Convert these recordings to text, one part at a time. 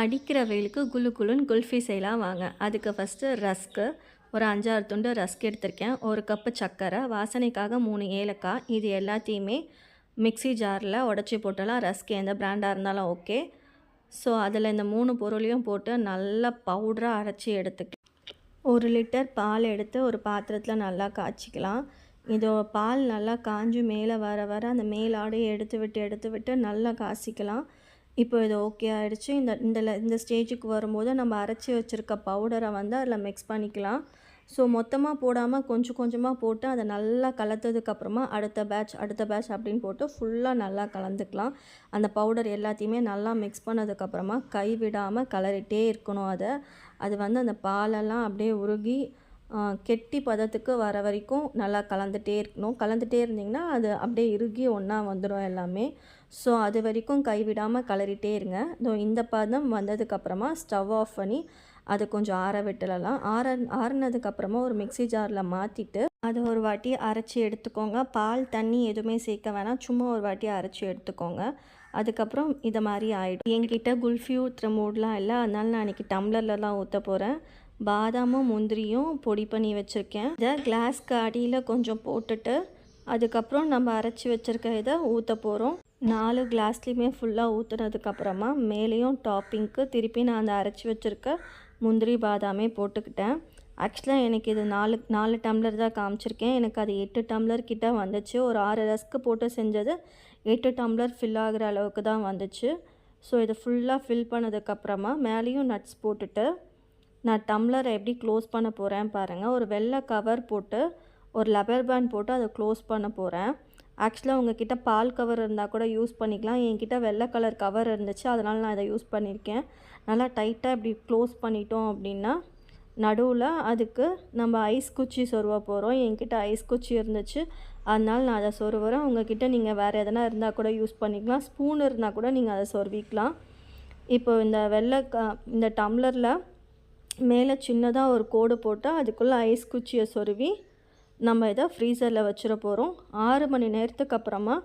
அடிக்கிற வெயிலுக்கு குளு குளுன்னு குல்ஃபி செய்யலாம் வாங்க. அதுக்கு ஃபஸ்ட்டு ரஸ்க்கு ஒரு அஞ்சாறு துண்டு ரஸ்க் எடுத்திருக்கேன். ஒரு கப்பு சர்க்கரை வாசனைக்காக மூணு ஏலக்காய். இது எல்லாத்தையுமே மிக்ஸி ஜாரில் உடச்சி போட்டலாம். ரஸ்க் எந்த பிராண்டாக இருந்தாலும் ஓகே ஸோ அதில் இந்த மூணு பொருளையும் போட்டு நல்லா பவுடராக அரைச்சி எடுத்துக்க ஒரு லிட்டர் பால் எடுத்து ஒரு பாத்திரத்தில் நல்லா காய்ச்சிக்கலாம். இதோ பால் நல்லா காஞ்சு மேலே வர வர அந்த மேலாடையை எடுத்து விட்டு எடுத்து விட்டு நல்லா காய்ச்சிக்கலாம். இப்போ இது ஓகே ஆகிடுச்சு இந்த இந்த இந்த ஸ்டேஜுக்கு வரும்போது நம்ம அரைச்சி வச்சுருக்க பவுடரை வந்து அதில் மிக்ஸ் பண்ணிக்கலாம். ஸோ மொத்தமாக போடாமல் கொஞ்சம் கொஞ்சமாக போட்டு அதை நல்லா கலத்ததுக்கப்புறமா அடுத்த பேட்ச் அடுத்த பேட்ச் அப்படின்னு போட்டு ஃபுல்லாக நல்லா கலந்துக்கலாம். அந்த பவுடர் எல்லாத்தையுமே நல்லா மிக்ஸ் பண்ணதுக்கப்புறமா கை விடாமல் கலரிட்டே இருக்கணும் அதை. அது வந்து அந்த பாலெல்லாம் அப்படியே உருகி கெட்டி பதத்துக்கு வர வரைக்கும் நல்லா கலந்துகிட்டே இருக்கணும். கலந்துகிட்டே இருந்திங்கன்னா அது அப்படியே இறுகி ஒன்றா வந்துடும் எல்லாமே. ஸோ அது வரைக்கும் கைவிடாமல் கலரிட்டே இருங்க. இதோ இந்த பதம் வந்ததுக்கப்புறமா ஸ்டவ் ஆஃப் பண்ணி அதை கொஞ்சம் ஆற விட்டுலலாம் ஆற ஆறுனதுக்கப்புறமா ஒரு மிக்சி ஜாரில் மாற்றிட்டு அதை ஒரு வாட்டி அரைச்சி எடுத்துக்கோங்க. பால் தண்ணி எதுவுமே சேர்க்க வேணாம். சும்மா ஒரு வாட்டி அரைச்சி எடுத்துக்கோங்க. அதுக்கப்புறம் இதை மாதிரி ஆகிடும் என்கிட்ட குல்ஃபி ஊற்றுற இல்லை. அதனால நான் அன்றைக்கி டம்ளர்லலாம் ஊற்ற போகிறேன் பாதாமும் முந்திரியும் பொடி பண்ணி வச்சுருக்கேன். இதை கிளாஸ்க்கு அடியில் கொஞ்சம் போட்டுட்டு அதுக்கப்புறம் நம்ம அரைச்சி வச்சுருக்க இதை ஊற்ற போகிறோம் நாலு கிளாஸ்லேயுமே ஃபுல்லாக ஊற்றுனதுக்கப்புறமா மேலேயும் டாப்பிங்க்கு திருப்பி நான் அந்த அரைச்சி வச்சுருக்க முந்திரி பாதாமே போட்டுக்கிட்டேன். ஆக்சுவலாக எனக்கு இது நாலு நாலு டம்ளர் தான் காமிச்சிருக்கேன். எனக்கு அது எட்டு டம்ளர் கிட்ட வந்துச்சு. ஒரு ஆறு ரஸ்க்கு போட்டு செஞ்சது எட்டு டம்ளர் ஃபில் ஆகிற அளவுக்கு தான் வந்துச்சு. ஸோ இதை ஃபுல்லாக ஃபில் பண்ணதுக்கப்புறமா மேலேயும் நட்ஸ் போட்டுட்டு நான் டம்ளரை எப்படி க்ளோஸ் பண்ண போகிறேன் பாருங்கள் ஒரு வெள்ளை கவர் போட்டு ஒரு லப்பர் பேண்ட் போட்டு அதை க்ளோஸ் பண்ண போகிறேன் ஆக்சுவலாக உங்ககிட்ட பால் கவர் இருந்தால் கூட யூஸ் பண்ணிக்கலாம். என்கிட்ட வெள்ளை கலர் கவர் இருந்துச்சு அதனால் நான் இதை யூஸ் பண்ணியிருக்கேன். நல்லா டைட்டாக இப்படி க்ளோஸ் பண்ணிட்டோம் அப்படின்னா நடுவில் அதுக்கு நம்ம ஐஸ் குச்சி சொருவ போகிறோம் என்கிட்ட ஐஸ் குச்சி இருந்துச்சு அதனால் நான் அதை சொருவுறேன். உங்ககிட்ட நீங்கள் வேறு எதனா இருந்தால் கூட யூஸ் பண்ணிக்கலாம். ஸ்பூன் இருந்தால் கூட நீங்கள் அதை சொருவிக்கலாம். இப்போ இந்த வெள்ளை க இந்த டம்ளரில் மேலே சின்னதாக ஒரு கோடு போட்டால் அதுக்குள்ளே ஐஸ் குச்சியை சொருவி நம்ம இதை ஃப்ரீசரில் வச்சிட போகிறோம் ஆறு மணி நேரத்துக்கு அப்புறமா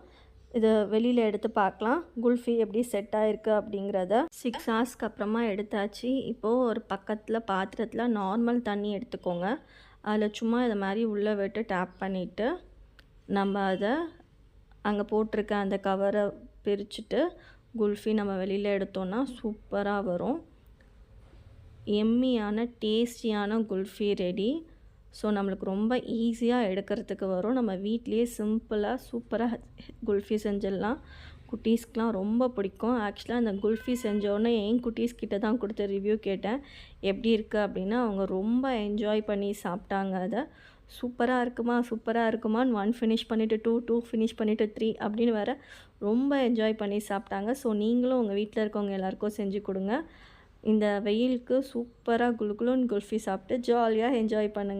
இதை வெளியில் எடுத்து பார்க்கலாம். குல்ஃபி எப்படி செட் ஆகிருக்கு அப்படிங்கிறத. சிக்ஸ் ஹவர்ஸ்க்கு அப்புறமா எடுத்தாச்சு. இப்போது ஒரு பக்கத்தில் பாத்திரத்தில் நார்மல் தண்ணி எடுத்துக்கோங்க. அதில் சும்மா இதை மாதிரி உள்ளே விட்டு டேப் பண்ணிவிட்டு நம்ம அதை அங்கே போட்டிருக்க அந்த கவரை பிரிச்சுட்டு குல்ஃபி நம்ம வெளியில் எடுத்தோன்னா சூப்பராக வரும். எம்மியான டேஸ்டியான குல்ஃபி ரெடி. ஸோ நம்மளுக்கு ரொம்ப ஈஸியாக எடுக்கிறதுக்கு வரும். நம்ம வீட்லேயே சிம்பிளாக சூப்பராக குல்ஃபி செஞ்சிடலாம். குட்டீஸ்க்கெலாம் ரொம்ப பிடிக்கும். ஆக்சுவலாக அந்த குல்ஃபி செஞ்சோடனே என் குட்டீஸ் கிட்ட தான் கொடுத்த ரிவ்யூ கேட்டேன். எப்படி இருக்குது அப்படின்னா அவங்க ரொம்ப என்ஜாய் பண்ணி சாப்பிட்டாங்க அதை. சூப்பராக இருக்குமா சூப்பராக இருக்குமான்னு ஒன் ஃபினிஷ் பண்ணிவிட்டு டூ டூ ஃபினிஷ் பண்ணிவிட்டு த்ரீ அப்படின்னு வேறு ரொம்ப என்ஜாய் பண்ணி சாப்பிட்டாங்க. ஸோ நீங்களும் உங்கள் வீட்டில் இருக்கவங்க எல்லாேருக்கும் செஞ்சு கொடுங்க. இந்த வெயிலுக்கு சூப்பராக குளு குல்ஃபி சாப்பிட்டு ஜாலியாக என்ஜாய் பண்ணுங்கள்